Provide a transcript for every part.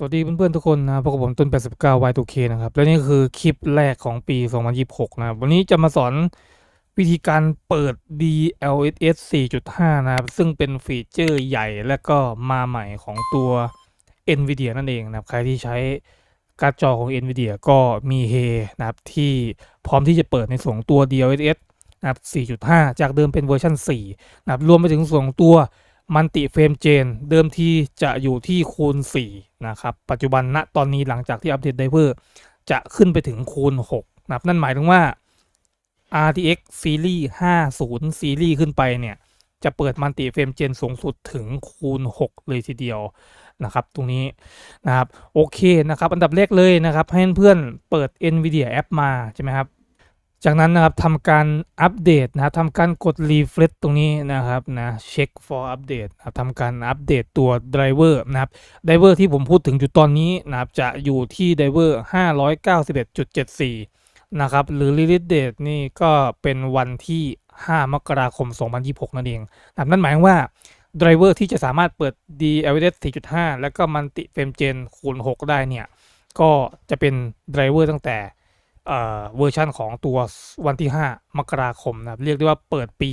สวัสดีเพื่อนๆทุกคนนะพบกับผมต้น 89 Y2K นะครับ และนี่คือคลิปแรกของปี 2026 นะครับวันนี้จะมาสอนวิธีการเปิด DLSS 4.5 นะครับ ซึ่งเป็นฟีเจอร์ใหญ่และก็มาใหม่ของตัว NVIDIA นั่นเองนะครับ ใครที่ใช้การ์ดจอของ NVIDIA ก็มีเฮนะครับ ที่พร้อมที่จะเปิดในส่วนตัว DLSS นะครับ 4.5 จากเดิมเป็นเวอร์ชัน4นะครับรวมไปถึงส่วนของตัว มัลติเฟรมเจนเดิมทีจะอยู่ที่คูณ 4 นะครับ ปัจจุบันณตอนนี้หลังจากที่อัปเดตไดเวอร์จะขึ้นไปถึงคูณ 6 นะครับ นั่นหมายถึงว่า RTX Series 50ซีรีส์ขึ้นไปเนี่ย จะเปิดมัลติเฟรมเจนสูงสุดถึงคูณ 6 เลยทีเดียวนะครับ ตรงนี้นะครับ โอเคนะครับ อันดับแรกเลยนะครับ ให้เพื่อนเปิด NVIDIA App มาใช่ไหมครับ จากนั้นนะครับทำการอัปเดตนะครับทำการกด refresh ตรงนี้นะครับนะเช็ค for update นะครับทำการอัปเดตตัว driver นะครับ driver ที่ผมพูดถึงอยู่ตอนนี้นะครับจะอยู่ที่ driver 591.74 นะครับ หรือ release date นี่ก็เป็นวันที่ 5 มกราคม 2026 นั่นเองนะครับนั่นหมายความว่า driver ที่จะสามารถเปิด DLSS 4.5 แล้วก็ multi frame gen คูณ 6 ได้เนี่ย ก็จะเป็น driver ตั้งแต่ เวอร์ชันของตัววันที่ 5 มกราคมนะครับเรียกได้ว่าเปิดปี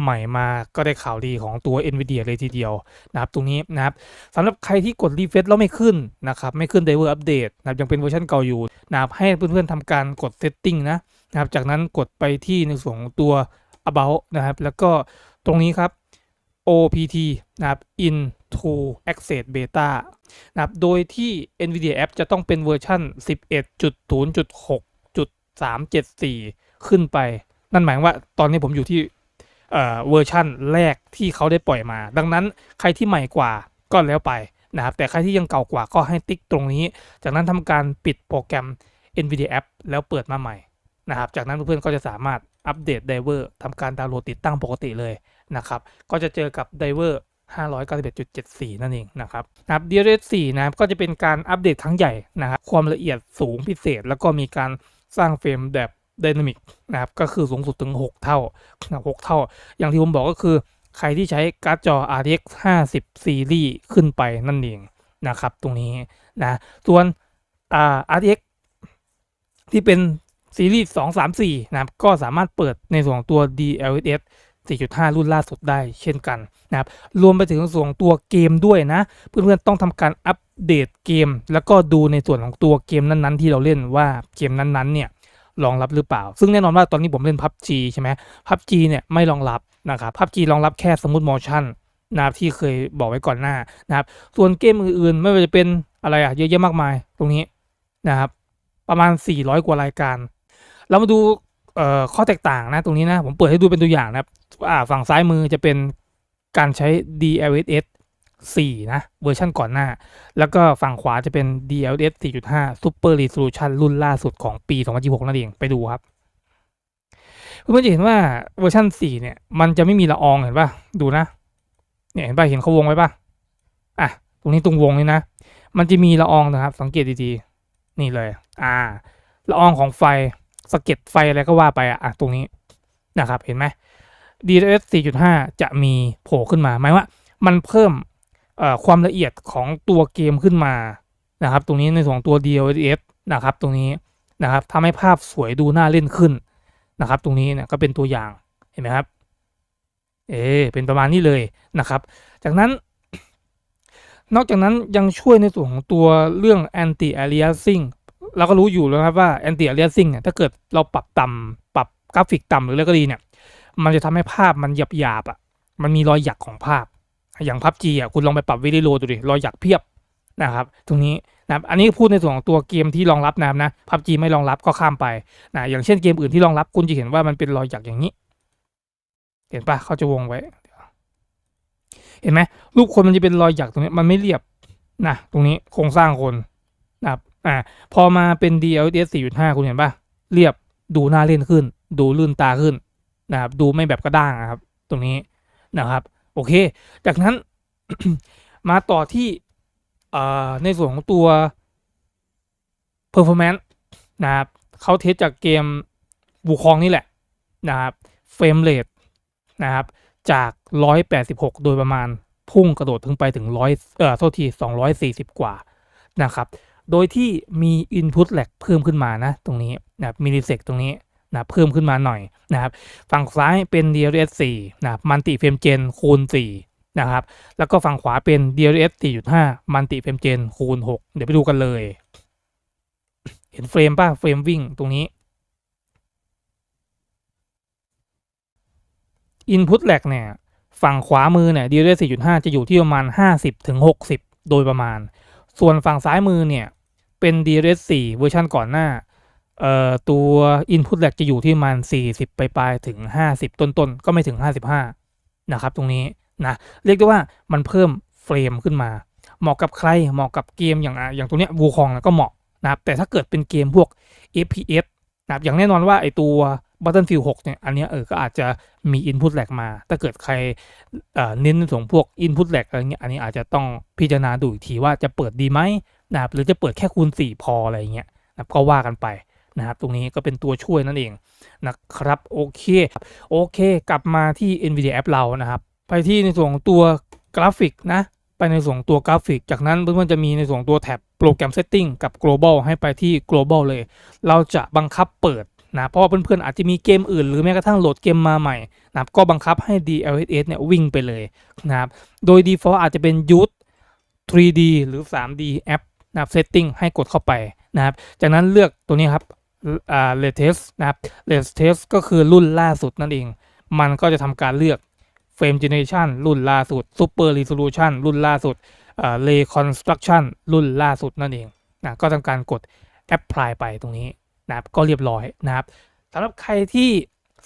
ใหม่มาก็ได้ข่าวดีของตัว NVIDIA เลยทีเดียวนะครับตรงนี้นะครับสำหรับใครที่กดรีเฟซแล้วไม่ขึ้นนะครับไม่ขึ้น Driver Update นะครับยังเป็นเวอร์ชันเก่าอยู่นะครับให้เพื่อนๆทำการกด Setting นะนะครับจากนั้นกดไปที่ในส่วนของตัว About นะครับแล้วก็ตรงนี้ครับ OPT นะครับ into access beta นะครับโดยที่ NVIDIA App จะต้องเป็นเวอร์ชัน11.0.6 374ขึ้นไป นั่นหมายว่าตอนนี้ผมอยู่ที่เอ่อเวอร์ชั่นแรกที่เขาได้ปล่อยมา ดังนั้นใครที่ใหม่กว่าก็แล้วไปนะครับแต่ใครที่ยังเก่ากว่าก็ให้ติ๊กตรงนี้ จากนั้นทำการปิดโปรแกรม NVIDIA App แล้วเปิดมาใหม่นะครับจากนั้นเพื่อนๆก็จะสามารถอัปเดตไดเวอร์ทำการดาวน์โหลดติดตั้งปกติเลยนะครับก็จะเจอกับไดเวอร์591.74 นั่นเองนะครับนะครับ DLSS 4นะครับก็จะเป็นการอัปเดตครั้งใหญ่นะครับความละเอียดสูงพิเศษ แล้วก็มีการ สร้างเฟรมแบบไดนามิกนะครับก็คือสูงสุดถึง 6 เท่าหกเท่า อย่างที่ผมบอกก็คือ ใครที่ใช้การ์ดจอ RTX 50ซีรีส์ขึ้นไปนั่นเองนะครับตรงนี้นะส่วนอ่า RTX ที่เป็นซีรีส์2 3 4นะครับก็สามารถเปิดในส่วนของตัว DLSS 4.5 รุ่นล่าสุดได้เช่นกันนะครับ รวมไปถึงส่วนของตัวเกมด้วยนะ เพื่อนๆต้องทำการอัปเดตเกม แล้วก็ดูในส่วนของตัวเกมนั้นๆ ที่เราเล่นว่าเกมนั้นๆเนี่ยรองรับหรือเปล่า ซึ่งแน่นอนว่าตอนนี้ผมเล่น PUBG ใช่ไหม PUBG เนี่ยไม่รองรับนะครับ PUBG รองรับแค่สมูทโมชั่นนะครับที่เคยบอกไว้ก่อนหน้านะครับ ส่วนเกมอื่นๆ ไม่ว่าจะเป็นอะไรอะเยอะแยะมากมายตรงนี้นะครับ ประมาณ 400 กว่ารายการ เรามาดู ข้อแตกต่างนะตรงนี้นะ ผมเปิดให้ดูเป็นตัวอย่างนะครับอ่าฝั่งซ้ายมือจะเป็นการใช้ DLSS 4 นะ เวอร์ชันก่อนหน้า แล้วก็ฝั่งขวาจะเป็น DLSS 4.5 Super Resolution รุ่นล่าสุดของปี 2026 นั่นเอง ไปดูครับเพื่อนๆจะเห็นว่าเวอร์ชัน4 เนี่ย มันจะไม่มีละอองเห็นป่ะ ดูนะ เนี่ยเห็นป่ะ เห็นเขาวงไว้ป่ะ อะ ตรงนี้ตรงวงนี้นะ มันจะมีละอองนะครับ สังเกตดีๆ นี่เลย อ่า ละอองของไฟ สะเก็ดไฟอะไรก็ว่าไปอะอะตรงนี้นะครับ เห็นไหม DLSS 4.5 จะมีโผล่ขึ้นมาหมายว่า มันเพิ่มความละเอียดของตัวเกมขึ้นมานะครับ ตรงนี้ในส่วนของตัว DLSS นะครับ ตรงนี้นะครับทำให้ภาพสวยดูน่าเล่นขึ้นนะครับ ตรงนี้เนี่ยก็เป็นตัวอย่างเห็นไหมครับ เออเป็นประมาณนี้เลยนะครับ จากนั้น นอกจากนั้นยังช่วยในส่วนของตัวเรื่อง anti aliasing เราก็รู้อยู่แล้วครับว่า anti aliasing เนี่ยถ้าเกิดเราปรับต่ำปรับกราฟิกต่ำหรืออะไรก็ดีเนี่ย มันจะทำให้ภาพมันหยาบหยาบๆอะมันมีรอยหยักของภาพ อย่างพับจีอะคุณลองไปปรับวิดีโอดูดิรอยหยักเพียบนะครับ ตรงนี้นะครับอันนี้พูดในส่วนของตัวเกมที่รองรับนะครับนะพับจีไม่รองรับก็ข้ามไปนะอย่างเช่นเกมอื่นที่รองรับคุณจะเห็นว่ามันเป็นรอยหยักอย่างนี้ เห็นปะเขาจะวงไว้ เห็นไหมรูปคนมันจะเป็นรอยหยักตรงนี้มันไม่เรียบนะตรงนี้โครงสร้างคนนะครับ อ่าพอมาเป็น DLSS 4.5 คุณเห็นปะเรียบดูน่าเล่นขึ้น ดูลื่นตาขึ้นนะครับ ดูไม่แบบกระด้างนะครับ ตรงนี้นะครับ โอเค จากนั้น มาต่อที่ในส่วนของตัว performance นะครับเขาเทสจากเกมบูคองนี่แหละนะครับเฟรมเรทนะครับ จาก 186 โดยประมาณพุ่งกระโดดถึงไปถึง 100 เอ่อโทษที 240 กว่านะครับ โดยที่มี Input lag เพิ่มขึ้นมานะตรงนี้นะมิลลิเซกตรงนี้นะเพิ่มขึ้นมาหน่อยนะครับฝั่งซ้ายเป็น DLS 4นะมัลติเฟรมเจนคูณ4นะครับแล้วก็ฝั่งขวาเป็น DLS 4.5มัลติเฟรมเจนคูณ6เดี๋ยวไปดูกันเลย เห็นเฟรมป่ะเฟรมวิ่งตรงนี้ Input lag เนี่ยฝั่งขวามือเนี่ย DLS 4.5 จะอยู่ที่ประมาณ 50ถึง60 โดยประมาณ ส่วนฝั่งซ้ายมือเนี่ย เป็น DLSS 4 เวอร์ชันก่อนหน้าเอ่อตัว Input lag จะอยู่ที่มาณ40 ไปปลายถึง 50 ต้นๆ ก็ไม่ถึง 55 นะครับ ตรงนี้นะเรียกได้ว่ามันเพิ่มเฟรมขึ้นมา เหมาะกับใครเหมาะกับเกมอย่างอะอย่างตัวเนี้ยวูคองก็เหมาะนะครับแต่ถ้าเกิดเป็นเกมพวก FPS นะครับอย่างแน่นอนว่าไอตัว Battlefield 6 เนี่ย อันนี้เออ ก็อาจจะมี Input lag มา ถ้าเกิดใครเน้นในส่วนพวก Input lag อะไรเงี้ย อันนี้อาจจะต้องพิจารณาดูอีกทีว่าจะเปิดดีไหมนะครับ หรือจะเปิดแค่คูณ 4 พออะไรเงี้ยนะก็ว่ากันไปนะครับ ตรงนี้ก็เป็นตัวช่วยนั่นเองนะครับ โอเค โอเค กลับมาที่ NVIDIA App เรานะครับ ไปที่ในส่วนของตัวกราฟิกนะ ไปในส่วนตัวกราฟิก จากนั้นเพื่อนๆจะมีในส่วนตัวแท็บโปรแกรม Setting กับ Global ให้ไปที่ Global เลย เราจะบังคับเปิด นะเพราะว่าเพื่อนๆอาจจะมีเกมอื่น หรือแม้กระทั่งโหลดเกมมาใหม่นะครับก็บังคับให้ DLSS เนี่ยวิ่งไปเลยนะครับโดย default อาจจะเป็น Use 3D หรือ 3D App นะครับ Setting ให้กดเข้าไปนะครับจากนั้นเลือกตัวนี้ครับอ่า latest นะครับ latest ก็คือรุ่นล่าสุดนั่นเอง มันก็จะทำการเลือก frame generation รุ่นล่าสุด super resolution รุ่นล่าสุดอ่า reconstruction รุ่นล่าสุดนั่นเองนะก็ทำการกด apply ไปตรงนี้ นะครับก็เรียบร้อยนะครับสำหรับใครที่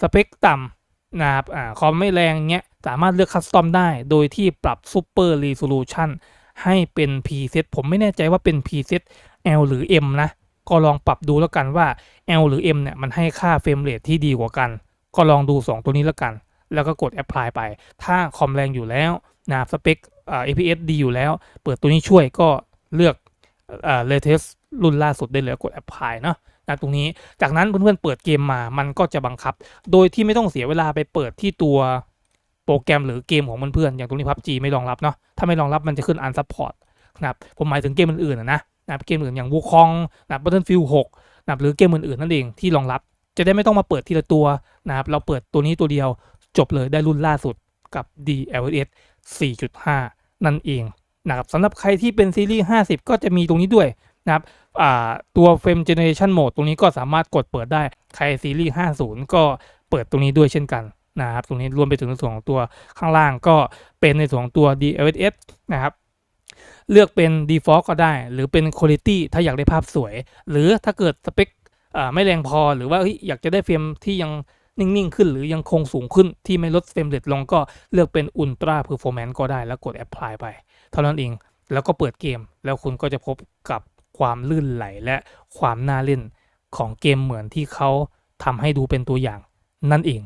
สเปคต่ำนะครับอ่าคอมไม่แรงเงี้ยสามารถเลือกคัสตอมได้ โดยที่ปรับ super resolution ให้เป็น preset ผมไม่แน่ใจว่าเป็น preset L หรือ M นะ ก็ลองปรับดูแล้วกันว่า L หรือ M เนี่ยมันให้ค่าเฟรมเรทที่ดีกว่ากัน ก็ลองดู 2 ตัวนี้แล้วกัน แล้วก็กด apply ไป ถ้าคอมแรงอยู่แล้วนะสเปคอ่า APS ดีอยู่แล้ว เปิดตัวนี้ช่วยก็เลือกอ่า latest รุ่นล่าสุดได้เลยกด apply เนาะ นะตรงนี้จากนั้นเพื่อนๆเปิดเกมมามันก็จะบังคับ โดยที่ไม่ต้องเสียเวลาไปเปิดที่ตัวโปรแกรมหรือเกมของเพื่อนๆอย่างตรงนี้ PUBG ไม่รองรับเนาะถ้าไม่รองรับมันจะขึ้น unsupport นะครับผมหมายถึงเกมอื่นๆนะนะเกมอื่นอย่างวูคองนะครับ Battlefield 6นะครับหรือเกมอื่นๆนั่นเองที่รองรับ จะได้ไม่ต้องมาเปิดทีละตัวนะครับเราเปิดตัวนี้ตัวเดียวจบเลยได้รุ่นล่าสุดกับ DLSS 4.5 นั่นเองนะครับสำหรับใครที่เป็นซีรีส์ 50 ก็จะมีตรงนี้ด้วยนะครับ ตัว Frame Generation Mode ตรงนี้ก็สามารถกดเปิดได้ ใครซีรีส์ 50 ก็เปิดตรงนี้ด้วยเช่นกันนะครับ ตรงนี้รวมไปถึงในส่วนของตัวข้างล่างก็เป็นในส่วนของตัว DLSS นะครับ เลือกเป็น default ก็ได้ หรือเป็น quality ถ้าอยากได้ภาพสวย หรือถ้าเกิดสเปคไม่แรงพอหรือว่าอยากจะได้เฟรมที่ยังนิ่ง ๆ ขึ้นหรือยังคงสูงขึ้นที่ไม่ลดเฟรมเรทลงก็เลือกเป็น ultra performance ก็ได้แล้วกด apply ไป เท่านั้นเอง แล้วก็เปิดเกม แล้วคุณก็จะพบกับ ความลื่นไหลและความน่าเล่นของเกมเหมือนที่เขาทำให้ดูเป็นตัวอย่างนั่นเอง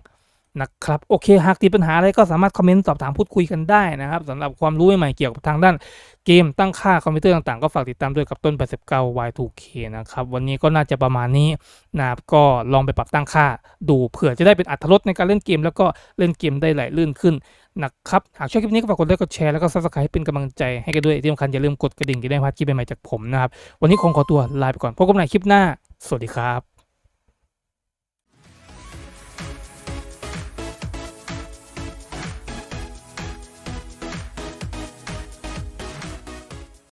นะครับโอเคหากติดปัญหาอะไรก็สามารถคอมเมนต์สอบถามพูดคุยกันได้นะครับสำหรับความรู้ใหม่ๆเกี่ยวกับทางด้านเกมตั้งค่าคอมพิวเตอร์ต่างๆ ก็ฝากติดตามด้วยกับต้น 89 Y2K นะครับ วันนี้ก็น่าจะประมาณนี้นะครับก็ลองไปปรับตั้งค่าดูเผื่อจะได้เป็นอัตรสในการเล่นเกม แล้วก็เล่นเกมได้ไหลลื่นขึ้น นะครับ หากชอบคลิปนี้ก็ฝากกดไลค์กดแชร์แล้วก็ซับสไครป์เป็นกำลังใจให้กันด้วยที่สำคัญอย่าลืมกดกระดิ่งจะได้พลาดคลิปใหม่ๆจากผมนะครับ วันนี้คงขอตัวลาไปก่อนพบกันใหม่คลิปหน้า สวัสดีครับ